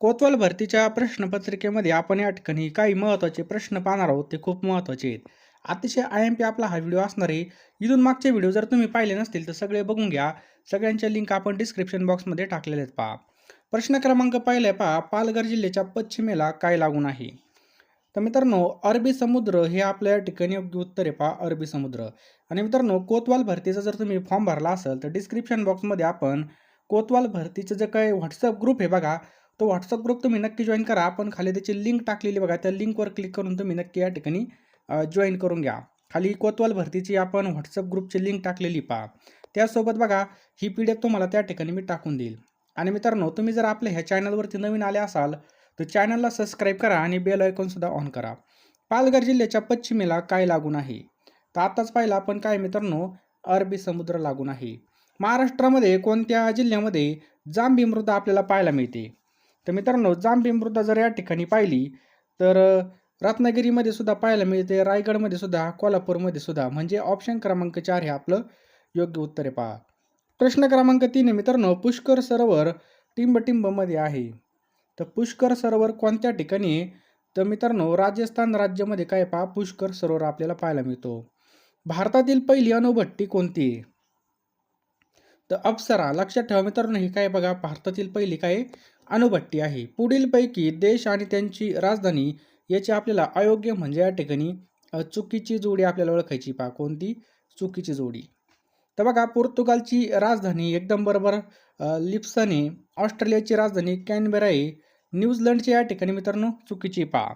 कोतवाल भरतीच्या प्रश्नपत्रिकेमध्ये आपण या ठिकाणी काही महत्त्वाचे प्रश्न पाहणार आहोत. ते खूप महत्त्वाचे आहेत. अतिशय आय एम पी आपला हा व्हिडिओ असणार आहे. इथून मागचे व्हिडिओ जर तुम्ही पाहिले नसतील तर सगळे बघून घ्या. सगळ्यांच्या लिंक आपण डिस्क्रिप्शन बॉक्समध्ये टाकलेले आहेत पहा. प्रश्न क्रमांक पाहिलाय पहा. पालघर जिल्ह्याच्या पश्चिमेला काय लागून आहे? तर मित्रांनो अरबी समुद्र हे आपल्या या ठिकाणी योग्य उत्तर आहे पहा. अरबी समुद्र. आणि मित्रांनो कोतवाल भरतीचा जर तुम्ही फॉर्म भरला असेल तर डिस्क्रिप्शन बॉक्समध्ये आपण कोतवाल भरतीचं जे काही व्हॉट्सअप ग्रुप आहे बघा तो व्हॉट्सअप ग्रुप तुम्ही नक्की जॉईन करा. आपण खाली त्याची लिंक टाकलेली बघा. त्या लिंकवर क्लिक करून तुम्ही नक्की या ठिकाणी जॉईन करून घ्या. खाली कोतवाल भरतीची आपण व्हॉट्सअप ग्रुपची लिंक टाकलेली पहा. त्यासोबत बघा ही पी डी एफ तुम्हाला त्या ठिकाणी मी टाकून देईल. आणि मित्रांनो तुम्ही जर आपल्या ह्या चॅनलवरती नवीन आले असाल तर चॅनलला सबस्क्राईब करा आणि बेल आयकॉनसुद्धा ऑन करा. पालघर जिल्ह्याच्या पश्चिमेला काय लागून आहे? तर आत्ताच पाहिलं आपण काय मित्रांनो अरबी समुद्र लागून आहे. महाराष्ट्रामध्ये कोणत्या जिल्ह्यामध्ये जांभी मृदा आपल्याला पाहायला मिळते? तर मित्रांनो जांभी मृदा जर या ठिकाणी पाहिली तर रत्नागिरीमध्ये सुद्धा पाहायला मिळते रायगडमध्ये सुद्धा कोल्हापूरमध्ये सुद्धा. म्हणजे ऑप्शन क्रमांक चार हे आपलं योग्य उत्तर आहे पहा. प्रश्न क्रमांक तीन आहे मित्रांनो पुष्कर सरोवर टिंबटिंबमध्ये आहे. तर पुष्कर सरोवर कोणत्या ठिकाणी तर मित्रांनो राजस्थान राज्यामध्ये काय पहा पुष्कर सरोवर आपल्याला पाहायला मिळतो. भारतातील पहिली अणुभट्टी कोणती आहे? तर अप्सरा लक्षात ठेवा मित्रांनो ही काय बघा भारतातील पहिली काय अणुभट्टी आहे. पुढीलपैकी देश आणि त्यांची राजधानी याची आपल्याला अयोग्य म्हणजे या ठिकाणी चुकीची जोडी आपल्याला ओळखायची. पहा कोणती? चुकीची जोडी. तर बघा पोर्तुगालची राजधानी एकदम बरोबर लिप्सने ऑस्ट्रेलियाची राजधानी कॅनबेरा आहे न्यूझीलंडची या ठिकाणी मित्रांनो चुकीची पहा.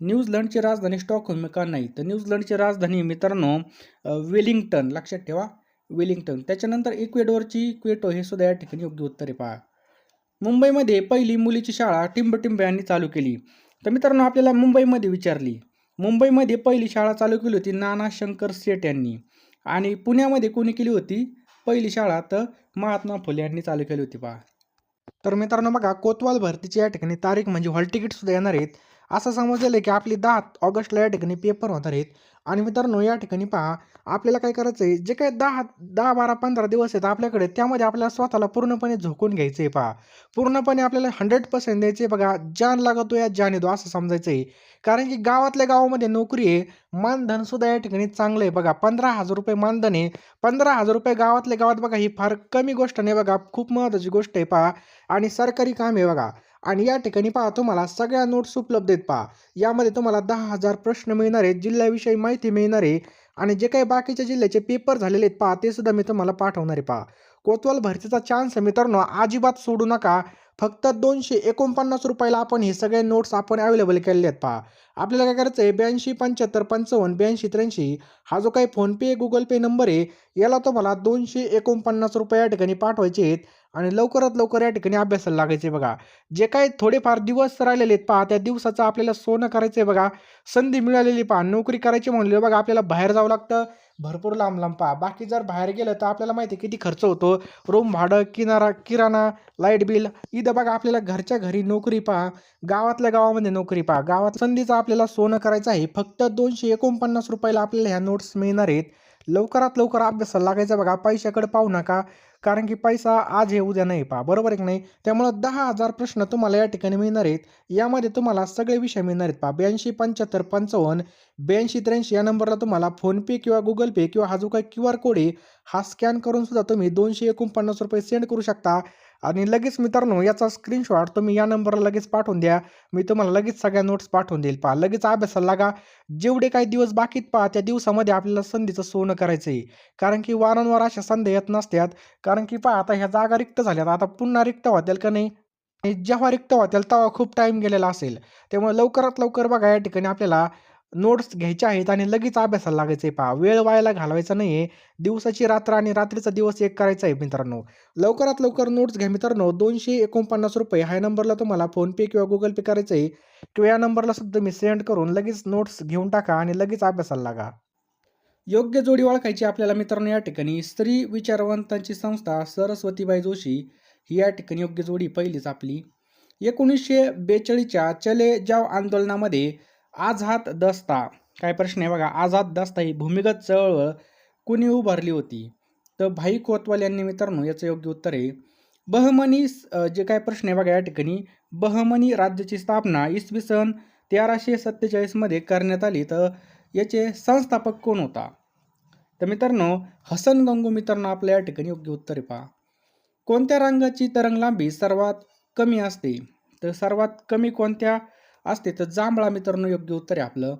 न्यूझीलंडची राजधानी स्टॉकहोम का नाही? तर न्यूझीलंडची राजधानी मित्रांनो वेलिंग्टन. लक्षात ठेवा वेलिंग्टन. त्याच्यानंतर इक्वेडोरची क्वेटो हे सुद्धा या ठिकाणी योग्य उत्तर आहे पहा. मुंबईमध्ये पहिली मुलीची शाळा टिंबटिंब यांनी चालू केली. तर मित्रांनो आपल्याला मुंबईमध्ये विचारली. मुंबईमध्ये पहिली शाळा चालू केली होती नाना शंकर सेठ यांनी. आणि पुण्यामध्ये कोणी केली होती? पहिली शाळा तर महात्मा फुले यांनी चालू केली होती पहा. तर मित्रांनो बघा कोतवाल भरतीची या ठिकाणी तारीख म्हणजे हॉल तिकीट सुद्धा येणार आहेत. असं समजलेलं आहे की आपली दहा ऑगस्टला या ठिकाणी पेपर होणार आहेत. आणि मित्रांनो या ठिकाणी पहा आपल्याला काय करायचं आहे जे काय दहा दहा बारा पंधरा दिवस आहेत आपल्याकडे त्यामध्ये आपल्याला स्वतःला पूर्णपणे झोकून घ्यायचं आहे पहा. पूर्णपणे आपल्याला हंड्रेड पर्सेंट द्यायचे बघा जान लागतो या जान येतो असं समजायचं आहे कारण की गावातल्या गावामध्ये नोकरी आहे मानधनसुद्धा या ठिकाणी चांगलं आहे बघा. पंधरा हजार रुपये मानधन आहे. पंधरा हजार रुपये गावातल्या गावात बघा ही फार कमी गोष्ट नाही बघा खूप महत्त्वाची गोष्ट आहे पहा. आणि सरकारी काम आहे बघा. आणि या ठिकाणी पहा तुम्हाला सगळ्या नोट्स उपलब्ध आहेत पहा. यामध्ये तुम्हाला दहा हजार प्रश्न मिळणार आहेत जिल्ह्याविषयी माहिती मिळणार आहे आणि जे काही बाकीच्या जिल्ह्याचे पेपर झालेले आहेत पहा ते सुद्धा मी तुम्हाला पाठवणार आहे पहा. कोतवाल भरतीचा चान्स आहे मित्रांनो अजिबात सोडू नका. फक्त दोनशे एकोणपन्नास रुपयाला आपण हे सगळे नोट्स आपण अवेलेबल केलेले आहेत पहा. आपल्याला काय करायचं आहे ब्याऐंशी पंच्याहत्तर पंचावन्न ब्याऐंशी त्र्याऐंशी हा जो काही फोनपे गुगल पे नंबर आहे याला तुम्हाला दोनशे एकोणपन्नास रुपये या ठिकाणी पाठवायचे आहेत आणि लवकरात लवकर या ठिकाणी अभ्यासाला लागायचे बघा. जे काही थोडेफार दिवस राहिलेले आहेत पहा त्या दिवसाचं आपल्याला सोनं करायचं आहे बघा. संधी मिळालेली पहा नोकरी करायची म्हणले बघा आपल्याला बाहेर जावं लागतं. भरपूर लांब लांब पहा. बाकी जर बाहेर गेलं तर आपल्याला माहिती आहे किती खर्च होतो? रूम भाडं किनारा किराणा लाइट बिल इथं बघा आपल्याला घरच्या घरी नोकरी पहा. गावातल्या गावामध्ये नोकरी पहा. गावात संधीचा आपल्याला सोनं करायचं आहे. फक्त दोनशे एकोणपन्नास रुपयाला आपल्याला ह्या नोट्स मिळणार आहेत. लवकरात लवकर अभ्यासाला लागायचा बघा. पैशाकडे पाहू नका. कारण की पैसा आज हे उद्या नाही पहा. बरोबर एक नाही? त्यामुळं दहा हजार प्रश्न तुम्हाला या ठिकाणी मिळणार आहेत. यामध्ये तुम्हाला सगळे विषय मिळणार आहेत पहा. ब्याऐंशी पंच्याहत्तर पंचावन्न ब्याऐंशी त्र्याऐंशी या नंबरला तुम्हाला फोनपे किंवा गुगल पे किंवा हा जो काही क्यू आर कोड आहे हा स्कॅन करून सुद्धा तुम्ही दोनशे एकोणपन्नास रुपये सेंड करू शकता. आणि लगेच मित्रांनो याचा स्क्रीनशॉट तुम्ही या नंबरला लगेच पाठवून द्या. मी तुम्हाला लगेच सगळ्या नोट्स पाठवून देईल पहा. लगेच अभ्यासाला लागा. जेवढे काही दिवस बाकीत पहा त्या दिवसामध्ये आपल्याला संधीचं सोनं करायचं आहे कारण की वारंवार अशा संधी येत नसतात. कारण की पहा आता ह्या जागा रिक्त झाल्यात. आता पुन्हा रिक्त होतील का नाही? जेव्हा रिक्त होतील तेव्हा खूप टाईम गेलेला असेल. त्यामुळे लवकरात लवकर बघा या ठिकाणी आपल्याला नोट्स घ्यायच्या आहेत आणि लगेच अभ्यासाला लागायचं आहे पहा. वेळ वायाला घालवायचा नाही आहे दिवसाची रात्र आणि रात्रीचा दिवस एक करायचा आहे मित्रांनो. लवकरात लवकर नोट्स घ्या मित्रांनो. दोनशे एकोणपन्नास रुपये ह्या नंबरला तुम्हाला फोनपे किंवा गुगल पे करायचं आहे. किंवा या नंबरला सुद्धा मी सेंड करून लगेच नोट्स घेऊन टाका आणि लगेच अभ्यासाला लागा. योग्य जोडी ओळखायची आपल्याला मित्रांनो या ठिकाणी स्त्री विचारवंतांची संस्था सरस्वतीबाई जोशी ही या ठिकाणी योग्य जोडी पहिलीच आपली. एकोणीसशे बेचाळीसच्या चले जाव आंदोलनामध्ये आझाद दस्ता. काय प्रश्न आहे बघा आझाद दस्ता ही भूमिगत चळवळ कुणी उभारली होती? तर भाई कोतवाल यांनी मित्रांनो याचं योग्य उत्तर आहे. बहमनी जे काय प्रश्न आहे बघा या ठिकाणी बहमनी राज्याची स्थापना इसवी सन तेराशे सत्तेचाळीसमध्ये करण्यात आली. तर याचे संस्थापक कोण होता? तर मित्रांनो हसन गंगू मित्रांनो आपल्या या ठिकाणी योग्य उत्तर आहे पहा. कोणत्या रंगाची तरंग लांबी सर्वात कमी असते? तर सर्वात कमी कोणत्या असते तर जांभळा मित्रांनो योग्य उत्तर आहे आपलं.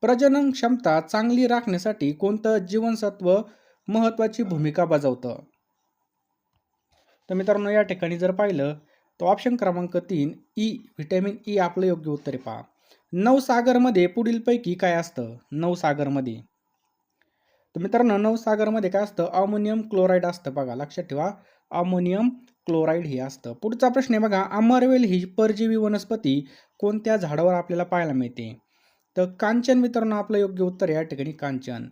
प्रजनन क्षमता चांगली राखण्यासाठी कोणतं जीवनसत्व महत्त्वाची भूमिका बजावतं? तर मित्रांनो या ठिकाणी जर पाहिलं तर ऑप्शन क्रमांक तीन ई व्हिटॅमिन ई आपलं योग्य उत्तर आहे पहा. नवसागरमध्ये पुढीलपैकी काय असतं? नवसागरमध्ये. तर मित्रांनो नवसागरमध्ये काय असतं? अमोनियम क्लोराईड असतं बघा लक्षात ठेवा. अमोनियम क्लोराईड हे असतं. पुढचा प्रश्न आहे बघा अमरवेल ही परजीवी वनस्पती कोणत्या झाडावर आपल्याला पाहायला मिळते? तर कांचन मित्रांनो आपलं योग्य उत्तर या ठिकाणी कांचन.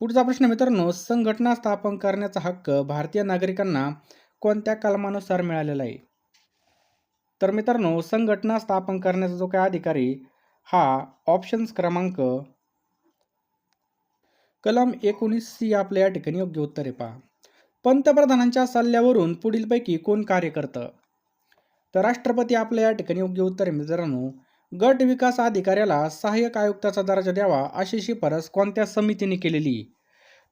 पुढचा प्रश्न मित्रांनो संघटना स्थापन करण्याचा हक्क भारतीय नागरिकांना कोणत्या कलमानुसार मिळालेला आहे? तर मित्रांनो संघटना स्थापन करण्याचा जो काय अधिकारी हा ऑप्शन्स क्रमांक कलम एकोणीस सी आपल्या या ठिकाणी योग्य उत्तर आहे पहा. पंतप्रधानांच्या सल्ल्यावरून पुढीलपैकी कोण कार्य करतं? तर राष्ट्रपती आपल्या या ठिकाणी योग्य उत्तर मित्रांनो. गट विकास अधिकाऱ्याला सहाय्यक आयुक्ताचा दर्जा द्यावा अशी शिफारस कोणत्या समितीने केलेली?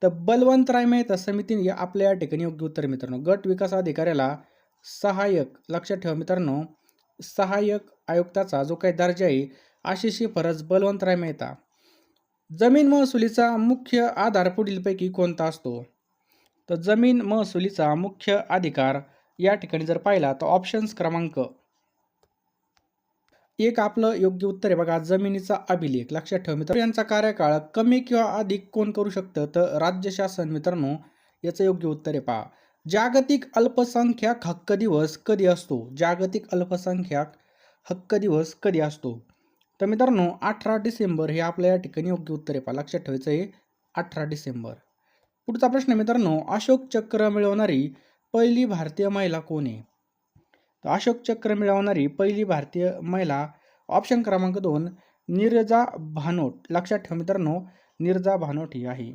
तर बलवंतराय मेहता समितीने आपल्या या ठिकाणी योग्य उत्तर मित्रांनो. गट विकास अधिकाऱ्याला सहाय्यक लक्षात ठेवा मित्रांनो सहाय्यक आयुक्ताचा जो काही दर्जा आहे अशी शिफारस बलवंतराय मेहता. जमीन महसुलीचा मुख्य आधार पुढीलपैकी कोणता असतो? तर जमीन महसुलीचा मुख्य अधिकार या ठिकाणी जर पाहिला तर ऑप्शन्स क्रमांक एक आपलं योग्य उत्तर आहे बघा जमिनीचा अभिलेख. लक्षात ठेव मित्र यांचा कार्यकाळ कमी किंवा अधिक कोण करू शकतं? तर राज्य शासन मित्रांनो याचं योग्य उत्तर आहे पहा. जागतिक अल्पसंख्याक हक्क दिवस कधी असतो? जागतिक अल्पसंख्याक हक्क दिवस कधी असतो? तर मित्रांनो अठरा डिसेंबर हे आपल्या या ठिकाणी योग्य उत्तर आहे पहा. लक्षात ठेवायचं आहे अठरा डिसेंबर. पुढचा प्रश्न मित्रांनो अशोक चक्र मिळवणारी पहिली भारतीय महिला कोण आहे? तर अशोक चक्र मिळवणारी पहिली भारतीय महिला ऑप्शन क्रमांक दोन नीरजा भानोट. लक्षात ठेवा मित्रांनो नीरजा भानोट ही आहे.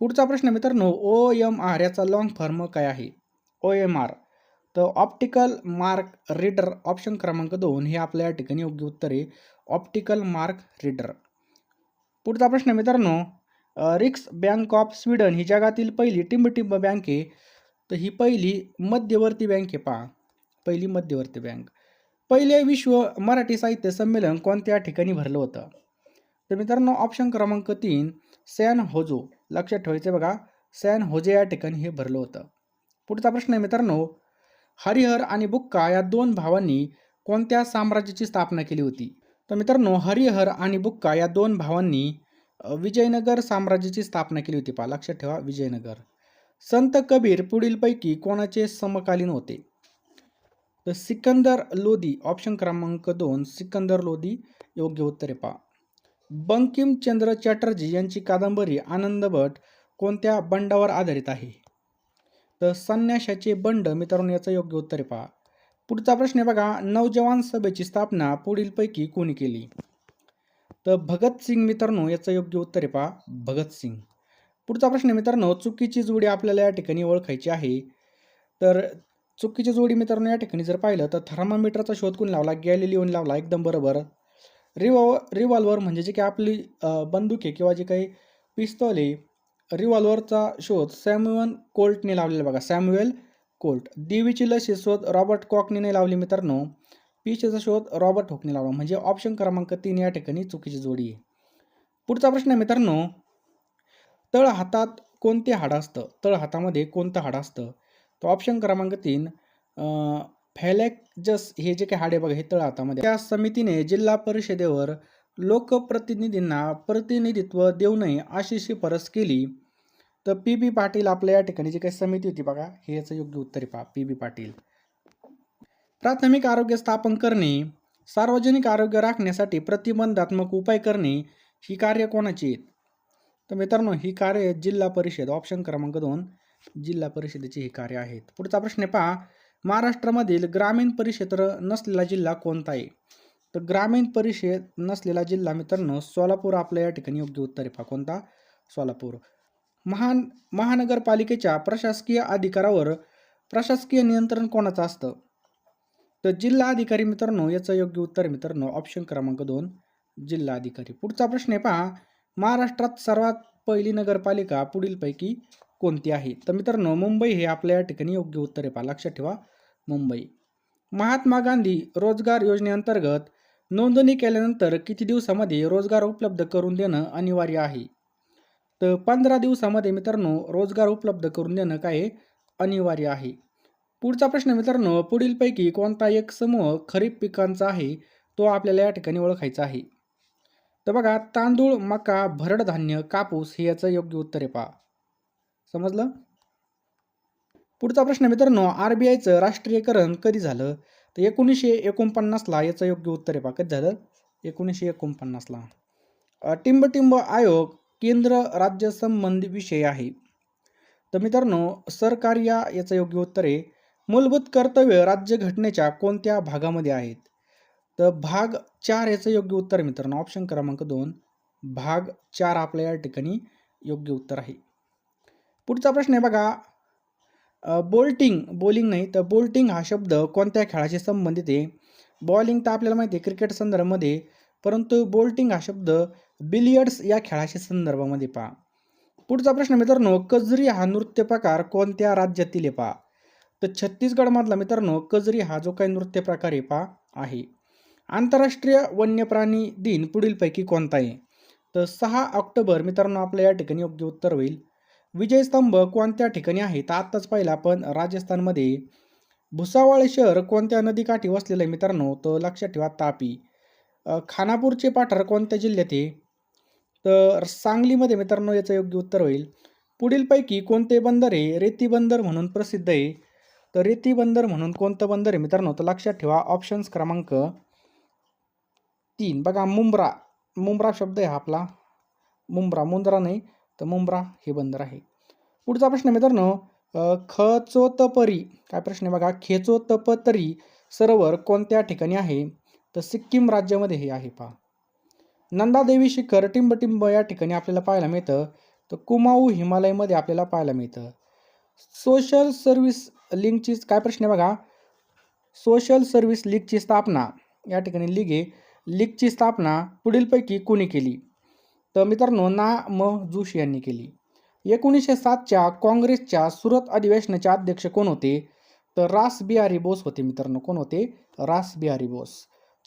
पुढचा प्रश्न मित्रांनो ओ एम आर याचा लॉंग फॉर्म काय आहे? O M R. तर ऑप्टिकल मार्क रीडर ऑप्शन क्रमांक दोन हे आपल्या या ठिकाणी योग्य उत्तर आहे ऑप्टिकल मार्क रीडर पुढचा प्रश्न मित्रांनो रिक्स बँक ऑफ स्वीडन ही जगातील पहिली टिंबटिंब बँक आहे. तर ही पहिली मध्यवर्ती बँक आहे पहा. पहिली मध्यवर्ती बँक. पहिले विश्व मराठी साहित्य संमेलन कोणत्या ठिकाणी भरलं होतं? तर मित्रांनो ऑप्शन क्रमांक तीन सॅन होजो. लक्षात ठेवायचं बघा. सॅन होजे या ठिकाणी हे भरलं होतं. पुढचा प्रश्न आहे मित्रांनो. हरिहर आणि बुक्का या दोन भावांनी कोणत्या साम्राज्याची स्थापना केली होती? तर मित्रांनो हरिहर आणि बुक्का या दोन भावांनी विजयनगर साम्राज्याची स्थापना केली होती पहा लक्षात ठेवा विजयनगर. संत कबीर पुढीलपैकी कोणाचे समकालीन होते? तर सिकंदर लोधी ऑप्शन क्रमांक दोन सिकंदर लोधी योग्य उत्तर आहे पहा. बंकिमचंद्र चॅटर्जी यांची कादंबरी आनंदभट कोणत्या बंडावर आधारित आहे? तर संन्याशाचे बंड मित्रांनो याचं योग्य उत्तर आहे पहा. पुढचा प्रश्न आहे बघा नवजवान सभेची स्थापना पुढीलपैकी कोणी केली? तर भगतसिंग मित्रांनो याचं योग्य उत्तर आहे पहा भगतसिंग पुढचा प्रश्न आहे मित्रांनो चुकीची जोडी आपल्याला या ठिकाणी ओळखायची आहे. तर चुकीची जोडी मित्रांनो या ठिकाणी जर पाहिलं तर थर्मामीटरचा शोध कोण लावला? गॅलिलिओन लावला एकदम बरोबर. रिवॉ रिव्हॉल्वर म्हणजे जे काही आपली बंदुके बंदूक आहे किंवा जे काही पिस्तॉल आहे रिव्हॉल्वरचा शोध सॅम्युअल कोल्टने लावलेला बघा सॅम्युएल कोल्ट. देवीची लस शोध रॉबर्ट कॉकने लावली मित्रांनो. पीचचा शोध रॉबर्ट होकने लावला. म्हणजे ऑप्शन क्रमांक तीन या ठिकाणी चुकीची जोडी आहे. पुढचा प्रश्न आहे मित्रांनो तळ हातात कोणते हाड असतं? तळ हातामध्ये कोणतं हाड असतं? तर ऑप्शन क्रमांक तीन फॅलेक्जस हे जे काही हाडे बघा हे तळ हातामध्ये. त्या समितीने जिल्हा परिषदेवर लोकप्रतिनिधींना प्रतिनिधित्व देऊ नये अशी शिफारस केली. तर पी बी पाटील आपल्या या ठिकाणी जी काही समिती होती बघा हे याचं योग्य उत्तर आहे पी बी पाटील. प्राथमिक आरोग्य स्थापन करणे सार्वजनिक आरोग्य राखण्यासाठी प्रतिबंधात्मक उपाय करणे ही कार्य कोणाची? आहेत तर मित्रांनो ही कार्य जिल्हा परिषद ऑप्शन क्रमांक दोन जिल्हा परिषदेची ही कार्य आहेत. पुढचा प्रश्न आहे पहा महाराष्ट्रामधील ग्रामीण परिक्षेत्र नसलेला जिल्हा कोणता आहे? तर ग्रामीण परिषद नसलेला जिल्हा मित्रांनो सोलापूर आपल्या या ठिकाणी योग्य उत्तर आहे. पहा कोणता? सोलापूर. महान महानगरपालिकेच्या प्रशासकीय अधिकारावर प्रशासकीय नियंत्रण कोणाचं असतं? तर जिल्हा अधिकारी मित्रांनो याचं योग्य उत्तर मित्रांनो. ऑप्शन क्रमांक दोन जिल्हा अधिकारी पुढचा प्रश्न आहे पहा. महाराष्ट्रात सर्वात पहिली नगरपालिका पुढीलपैकी कोणती आहे? तर मित्रांनो मुंबई हे आपल्या या ठिकाणी योग्य उत्तर आहे पहा. लक्षात ठेवा. मुंबई. महात्मा गांधी रोजगार योजनेअंतर्गत नोंदणी केल्यानंतर किती दिवसामध्ये रोजगार उपलब्ध करून देणं अनिवार्य आहे? तर पंधरा दिवसामध्ये मित्रांनो रोजगार उपलब्ध करून देणं काय अनिवार्य आहे. पुढचा प्रश्न मित्रांनो पुढीलपैकी कोणता एक समूह खरीप पिकांचा आहे तो आपल्याला या ठिकाणी ओळखायचा आहे. तर बघा तांदूळ मका भरड धान्य कापूस हे याचं योग्य उत्तर आहे पहा. समजलं? पुढचा प्रश्न मित्रांनो आर बी आयचं राष्ट्रीयकरण कधी झालं? तर एकोणीसशे एकोणपन्नासला याचं योग्य उत्तर आहे पहा. कधी झालं? एकोणीसशे एकोणपन्नासला. टिंबटिंब आयोग केंद्र राज्य संबंधी विषय आहे. तर मित्रांनो सरकार या याचं योग्य उत्तर आहे. मूलभूत कर्तव्य राज्यघटनेच्या कोणत्या भागामध्ये आहेत? तर भाग चार याचं योग्य उत्तर मित्रांनो. ऑप्शन क्रमांक दोन. भाग चार आपल्या या ठिकाणी योग्य उत्तर आहे. पुढचा प्रश्न आहे बघा. बोल्टिंग बोलिंग नाही तर बोल्टिंग हा शब्द कोणत्या खेळाशी संबंधित आहे? बॉलिंग तर आपल्याला माहिती आहे क्रिकेट संदर्भामध्ये. परंतु बोल्टिंग हा शब्द बिलियर्ड्स या खेळाशी संदर्भामध्ये पहा. पुढचा प्रश्न मित्रांनो कजरी हा नृत्य प्रकार कोणत्या राज्यातील आहे पहा. तर छत्तीसगडमधला मित्रांनो कजरी हा जो काही नृत्य प्रकार आहे आहे. आंतरराष्ट्रीय वन्यप्राणी दिन पुढीलपैकी कोणता आहे? तर सहा ऑक्टोबर मित्रांनो आपल्या या ठिकाणी योग्य उत्तर होईल. विजयस्तंभ कोणत्या ठिकाणी आहे? तर आत्ताच पाहिला आपण राजस्थानमध्ये. भुसावळ शहर कोणत्या नदीकाठी वसलेलं आहे मित्रांनो? तर लक्षात ठेवा तापी. खानापूरचे पाठार कोणत्या जिल्ह्यात आहे? तर सांगलीमध्ये मित्रांनो याचं योग्य उत्तर होईल. पुढीलपैकी कोणते बंदर आहे? रेती बंदर म्हणून प्रसिद्ध आहे. तर रेती बंदर म्हणून कोणतं बंदर आहे मित्रांनो? तर लक्षात ठेवा ऑप्शन्स क्रमांक तीन. बघा मुंब्रा. मुंब्रा शब्द आहे हा आपला. मुंब्रा. मुंद्रा नाही तर मुंब्रा हे बंदर आहे. पुढचा प्रश्न मित्रांनो खचोतपरी. काय प्रश्न आहे बघा? खेचोतपतरी सरोवर कोणत्या ठिकाणी आहे? तर सिक्कीम राज्यामध्ये हे आहे पहा. नंदादेवी शिखर टिंबटिंब या ठिकाणी आपल्याला पाहायला मिळतं. तर कुमाऊ हिमालयमध्ये आपल्याला पाहायला मिळतं. सोशल सर्व्हिस लिंकची काय प्रश्न आहे बघा? सोशल सर्व्हिस लीगची स्थापना या ठिकाणी लीग आहे लीगची स्थापना पुढीलपैकी कोणी केली? तर मित्रांनो ना म जोशी यांनी केली. एकोणीसशे सातच्या काँग्रेसच्या सुरत अधिवेशनाचे अध्यक्ष कोण होते? तर रास बिहारी बोस होते मित्रांनो. कोण होते? रास बिहारी बोस.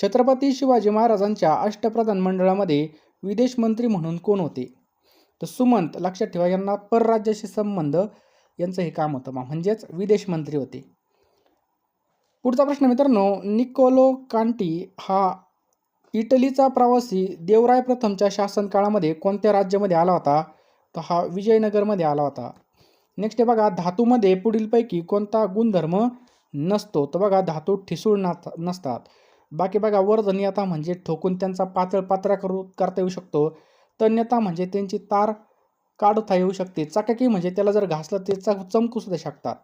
छत्रपती शिवाजी महाराजांच्या अष्टप्रधान मंडळामध्ये विदेश मंत्री म्हणून कोण होते? तर सुमंत लक्षात ठेवा यांना परराज्याशी संबंध यांचं हे काम होतं म्हणजेच विदेश मंत्री होते. पुढचा प्रश्न मित्रांनो निकोलो कांटी हा इटलीचा प्रवासी देवराय प्रथमच्या शासन काळामध्ये कोणत्या राज्यामध्ये आला होता? तर हा विजयनगरमध्ये आला होता. नेक्स्ट आहे बघा धातूमध्ये पुढीलपैकी कोणता गुणधर्म नसतो? तर बघा धातू ठिसूळ ना नसतात. बाकी बघा वर्धनीयता म्हणजे ठोकून त्यांचा पातळ पात्रा करू करता येऊ शकतो. तन्यता म्हणजे त्यांची तार काढता येऊ शकते. चकाकी म्हणजे त्याला जर घासलं ते च चमकू सुद्धा शकतात.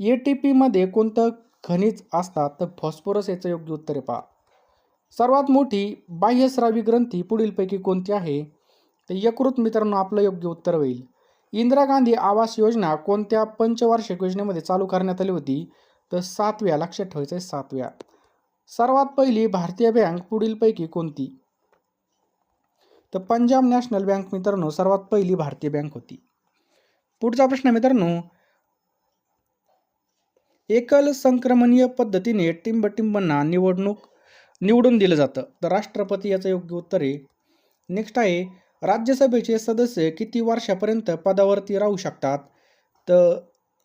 ए टी पीमध्ये कोणतं खनिज असतात तर फॉस्फोरस याचं योग्य उत्तर आहे पहा. सर्वात मोठी बाह्यस्रावी ग्रंथी पुढीलपैकी कोणती आहे? तर यकृत मित्रांनो आपलं योग्य उत्तर होईल. इंदिरा गांधी आवास योजना कोणत्या पंचवार्षिक योजनेमध्ये चालू करण्यात आली होती? तर सातव्या लक्षात ठेवायचं आहे सातव्या. सर्वात पहिली भारतीय बँक पुढीलपैकी कोणती? तर पंजाब नॅशनल बँक मित्रांनो सर्वात पहिली भारतीय बँक होती. पुढचा प्रश्न मित्रांनो एकल संक्रमणीय पद्धतीने टिंबटिंबांना निवडणूक निवडून दिलं जातं. तर राष्ट्रपती याचं योग्य उत्तर आहे. नेक्स्ट आहे राज्यसभेचे सदस्य किती वर्षापर्यंत पदावरती राहू शकतात? तर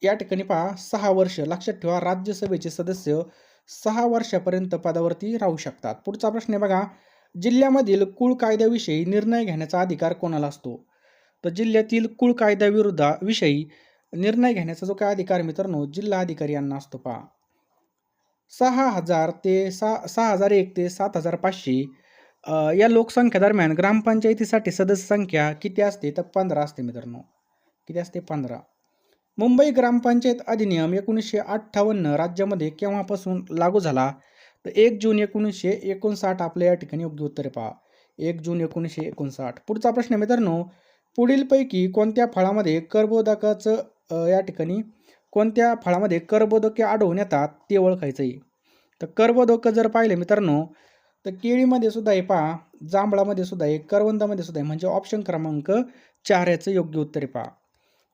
या ठिकाणी पहा सहा वर्ष. लक्षात ठेवा राज्यसभेचे सदस्य सहा वर्षापर्यंत पदावरती राहू शकतात. पुढचा प्रश्न आहे बघा जिल्ह्यामधील कुळ कायद्याविषयी निर्णय घेण्याचा अधिकार कोणाला असतो? तर जिल्ह्यातील कुळ कायद्याविरुद्ध विषयी निर्णय घेण्याचा जो काय अधिकार मित्रांनो जिल्हा अधिकारी यांना असतो पहा. सहा हजार ते सहा सहा हजार एक ते सात हजार पाचशे या लोकसंख्या दरम्यान ग्रामपंचायतीसाठी सदस्य संख्या किती असते? तर पंधरा असते मित्रांनो. किती असते? पंधरा. मुंबई ग्रामपंचायत अधिनियम एकोणीसशे अठ्ठावन्न राज्यामध्ये केव्हापासून लागू झाला? तर एक जून एकोणीसशे एकोणसाठ आपल्या या ठिकाणी योग्य उत्तर पहा. एक जून एकोणीसशे एकोणसाठ. पुढचा प्रश्न मित्रांनो पुढीलपैकी कोणत्या फळामध्ये कर्बोदकाचं या ठिकाणी कोणत्या फळामध्ये कर्बोदके आढळून येतात ते ओळखायचं आहे तर कर्बोदकं जर पाहिले मित्रांनो तर केळीमध्ये सुद्धा आहे पहा जांभळामध्ये सुद्धा आहे करवंदामध्ये सुद्धा आहे म्हणजे ऑप्शन क्रमांक चार याचं योग्य उत्तर आहे पहा.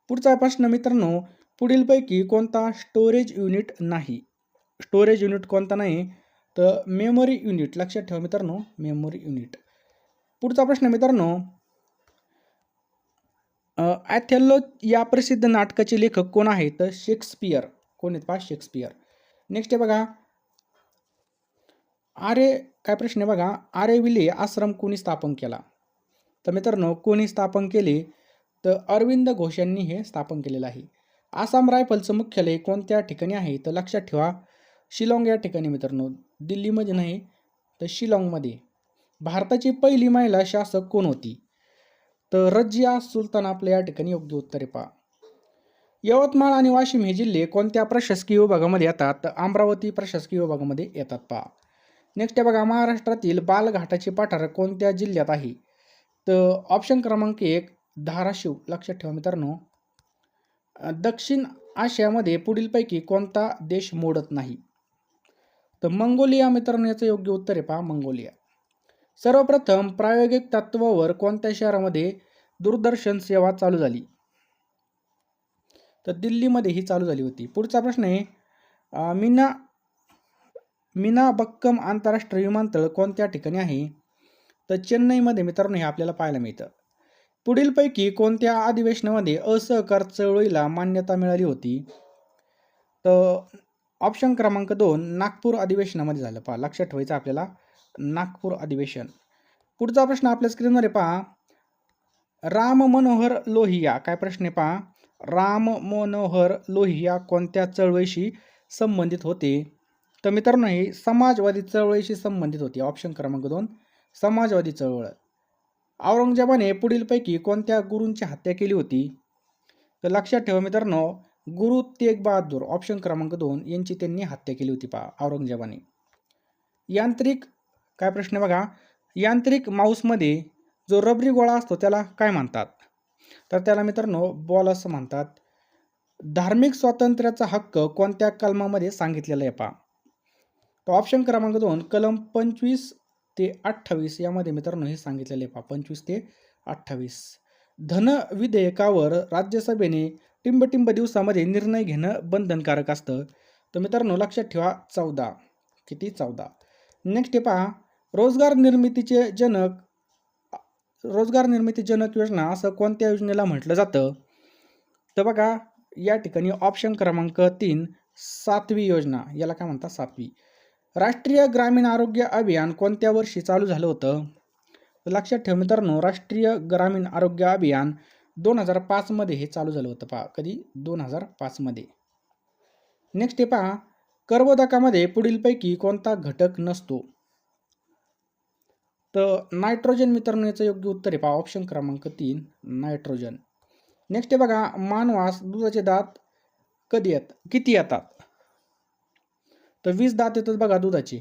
पुढचा प्रश्न मित्रांनो पुढीलपैकी कोणता स्टोरेज युनिट नाही? स्टोरेज युनिट कोणता नाही? तर मेमरी युनिट लक्षात ठेवा मित्रांनो मेमरी युनिट पुढचा प्रश्न मित्रांनो ॲथेल्लो या प्रसिद्ध नाटकाचे लेखक कोण आहेत? तर शेक्सपियर. कोण आहेत पहा? शेक्सपियर. नेक्स्ट आहे बघा. आरे काय प्रश्न आहे बघा? आरे विले आश्रम कोणी स्थापन केला? तर मित्रांनो कोणी स्थापन केले? तर अरविंद घोष यांनी हे स्थापन केलेलं आहे. आसाम रायफलचं मुख्यालय कोणत्या ठिकाणी आहे? तर लक्षात ठेवा शिलाँग या ठिकाणी मित्रांनो. दिल्लीमध्ये नाही तर शिलाँगमध्ये. भारताची पहिली महिला शासक कोण होती? तर रजिया सुलतान आपल्या या ठिकाणी योग्य उत्तर पहा. यवतमाळ आणि वाशिम हे जिल्हे कोणत्या प्रशासकीय विभागामध्ये येतात? तर अमरावती प्रशासकीय विभागामध्ये येतात पहा. नेक्स्ट बघा महाराष्ट्रातील बालघाटाचे पठार कोणत्या जिल्ह्यात आहे? तर ऑप्शन क्रमांक एक धाराशिव. लक्षात ठेवा मित्रांनो. दक्षिण आशियामध्ये पुढीलपैकी कोणता देश मोडत नाही? तर मंगोलिया मित्रांनो याचं योग्य उत्तर आहे पहा मंगोलिया. सर्वप्रथम प्रायोगिक तत्वावर कोणत्या शहरामध्ये दूरदर्शन सेवा चालू झाली? तर दिल्लीमध्ये ही चालू झाली होती. पुढचा प्रश्न आहे मीना मीना बक्कम आंतरराष्ट्रीय विमानतळ कोणत्या ठिकाणी आहे? तर चेन्नईमध्ये मित्रांनो हे आपल्याला पाहायला मिळतं. पुढीलपैकी कोणत्या अधिवेशनामध्ये असहकार चळवळीला मान्यता मिळाली होती? तर ऑप्शन क्रमांक दोन नागपूर अधिवेशनामध्ये झालं. पहा लक्षात ठेवायचं आपल्याला. नागपूर अधिवेशन. पुढचा प्रश्न आपल्या स्क्रीनवर आहे पहा. राम मनोहर लोहिया. काय प्रश्न आहे पहा. राम मनोहर लोहिया कोणत्या चळवळीशी संबंधित होते? तर मित्रांनो हे समाजवादी चळवळीशी संबंधित होती. ऑप्शन क्रमांक दोन समाजवादी चळवळ. औरंगजेबाने पुढीलपैकी कोणत्या गुरूंची हत्या केली होती? तर लक्षात ठेवा मित्रांनो गुरु तेग बहादूर ऑप्शन क्रमांक दोन यांची त्यांनी हत्या केली होती पहा औरंगजेबाने. यांत्रिक काय प्रश्न बघा? यांत्रिक माऊसमध्ये जो रबरी गोळा असतो त्याला काय म्हणतात? तर त्याला मित्रांनो बॉल असं म्हणतात. धार्मिक स्वातंत्र्याचा हक्क कोणत्या कलमामध्ये सांगितलेला आहे पहा? तो ऑप्शन क्रमांक दोन कलम पंचवीस ते अठ्ठावीस यामध्ये मित्रांनो हे सांगितलेले आहे पहा पंचवीस ते अठ्ठावीस. धन विधेयकावर राज्यसभेने टिंबटिंब दिवसामध्ये निर्णय घेणं बंधनकारक असतं. तर मित्रांनो लक्षात ठेवा चौदा. किती? चौदा. नेक्स्ट आहे पहा. रोजगार निर्मितीचे जनक रोजगार निर्मिती जनक योजना असं कोणत्या योजनेला म्हटलं जातं? तर बघा या ठिकाणी ऑप्शन क्रमांक तीन सातवी योजना. याला काय म्हणतात? सातवी. राष्ट्रीय ग्रामीण आरोग्य अभियान कोणत्या वर्षी चालू झालं होतं? लक्षात ठेव मित्रांनो राष्ट्रीय ग्रामीण आरोग्य अभियान दोन हजार पाचमध्ये हे चालू झालं होतं पहा. कधी? दोन हजार पाचमध्ये नेक्स्ट आहे पहा. कर्बोदकामध्ये पुढीलपैकी कोणता घटक नसतो? तर नायट्रोजन मित्रांनो याचं योग्य उत्तर आहे पहा. ऑप्शन क्रमांक तीन नायट्रोजन. नेक्स्ट आहे बघा. मानवास दुधाचे दात कधी येत किती येतात? तर वीस दात येतात बघा दुधाचे.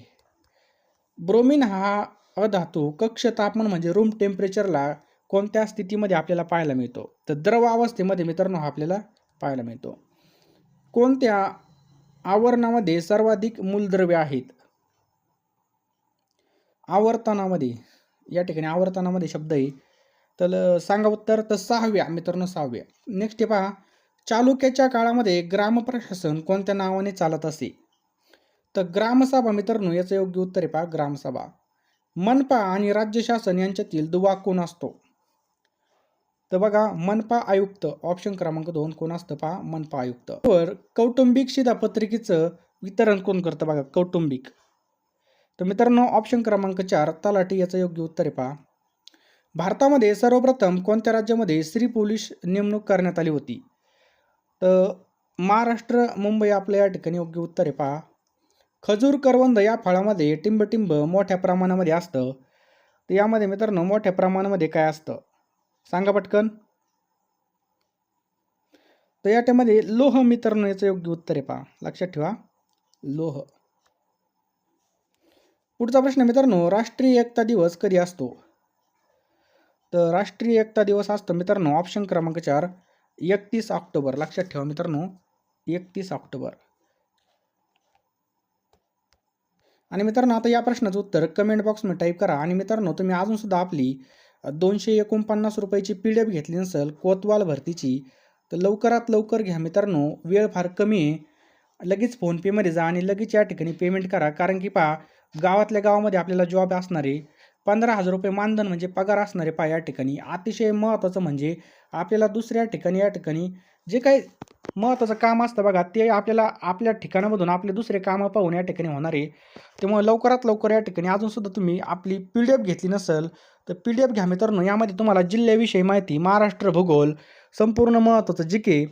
ब्रोमिन हा अधातू कक्ष तापमान म्हणजे रूम टेम्परेचरला कोणत्या स्थितीमध्ये आपल्याला पाहायला मिळतो? तर द्रव अवस्थेमध्ये मित्रांनो हा आपल्याला पाहायला मिळतो. कोणत्या आवरणामध्ये सर्वाधिक मूलद्रव्य आहेत? आवर्तनामध्ये या ठिकाणी आवर्तनामध्ये शब्द आहे. तर सांगा उत्तर तर सहाव्या मित्रांनो सहाव्या. नेक्स्ट पहा. चालुक्याच्या काळामध्ये ग्रामप्रशासन कोणत्या नावाने चालत असे? तर ग्रामसभा मित्रांनो याचं योग्य उत्तर आहे पहा ग्रामसभा. मनपा आणि राज्य शासन यांच्यातील दुवा कोण असतो? तर बघा मनपा आयुक्त ऑप्शन क्रमांक दोन कोण असतं पहा? मनपा आयुक्त. वर कौटुंबिक शिधापत्रिकेचं वितरण कोण करतं बघा? कौटुंबिक. तर मित्रांनो ऑप्शन क्रमांक चार तलाठी याचं योग्य उत्तर आहे पहा. भारतामध्ये सर्वप्रथम कोणत्या राज्यामध्ये स्त्री पोलीस नेमणूक करण्यात आली होती? तर महाराष्ट्र मुंबई आपल्या या ठिकाणी योग्य उत्तर आहे पहा. खजूर करवंद या फळामध्ये टिंबटिंब मोठ्या प्रमाणामध्ये असतं. तर यामध्ये मित्रांनो मोठ्या प्रमाणामध्ये काय असतं? सांगा पटकन. तर याच्यामध्ये लोह मित्रांनो याचं योग्य उत्तर आहे पहा. लक्षात ठेवा. लोह. पुढचा प्रश्न मित्रांनो राष्ट्रीय एकता दिवस कधी असतो? तर राष्ट्रीय एकता दिवस असतो मित्रांनो ऑप्शन क्रमांक चार एकतीस ऑक्टोबर. लक्षात ठेवा मित्रांनो एकतीस ऑक्टोबर. आणि मित्रांनो आता या प्रश्नाचं उत्तर कमेंट बॉक्समध्ये टाईप करा. आणि मित्रांनो तुम्ही अजूनसुद्धा आपली दोनशे एकोणपन्नास रुपयाची पी डी एफ घेतली नसेल कोतवाल भरतीची तर लवकरात लवकर घ्या मित्रांनो. वेळ फार कमी आहे. लगेच फोनपेमध्ये जा आणि लगेच या ठिकाणी पेमेंट करा. कारण की पहा गावातल्या गावामध्ये आपल्याला जॉब असणारे पंधरा हजार रुपये मानधन म्हणजे पगार असणारे पहा या ठिकाणी. अतिशय महत्त्वाचं म्हणजे आपल्याला दुसऱ्या ठिकाणी या ठिकाणी जे काही महत्त्वाचं काम असतं बघा ते आपल्याला आपल्या ठिकाणामधून आपले दुसरे कामं पाहून या ठिकाणी होणार. आहे त्यामुळे लवकरात लवकर या ठिकाणी अजूनसुद्धा तुम्ही आपली पी डी एफ घेतली नसेल तर पी डी एफ घ्या मित्रांनो. यामध्ये तुम्हाला जिल्ह्याविषयी माहिती महाराष्ट्र भूगोल संपूर्ण महत्त्वाचं जी के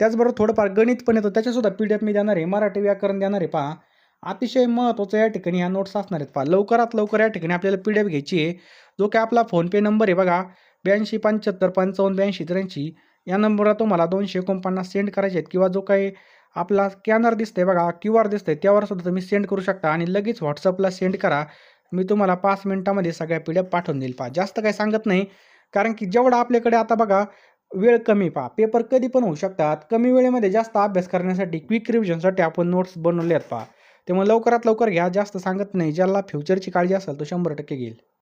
त्याचबरोबर थोडंफार गणित पण येतं. त्याच्यासुद्धा पी डी एफ मी देणार आहे. मराठी व्याकरण देणार आहे. पहा. अतिशय महत्त्वाचं या ठिकाणी ह्या नोट्स असणार आहेत. पहा. लवकरात लवकर या ठिकाणी आपल्याला पी डी एफ घ्यायची आहे. जो काय आपला फोनपे नंबर आहे बघा. ब्याऐंशी पंच्याहत्तर पंचावन्न ब्याऐंशी त्र्याऐंशी. या नंबरला तुम्हाला दोनशे एकोणपन्नास सेंड करायचे आहेत. किंवा जो काही आपला स्कॅनर दिसतंय बघा क्यू आर दिसतंय त्यावर सुद्धा तुम्ही सेंड करू शकता. आणि लगेच व्हॉट्सअपला सेंड करा. मी तुम्हाला पाच मिनिटामध्ये सगळ्या पी डी एफ पाठवून देईल पहा. जास्त काही सांगत नाही. कारण की जेवढा आपल्याकडे आता बघा वेळ कमी पहा. पेपर कधी पण होऊ शकतात. कमी वेळेमध्ये जास्त अभ्यास करण्यासाठी क्विक रिव्हिजनसाठी आपण नोट्स बनवले आहेत पहा त्यामुळे लवकरात लवकर घ्या. जास्त सांगत नाही. ज्याला फ्युचरची काळजी असेल तो शंभर टक्के घेईल.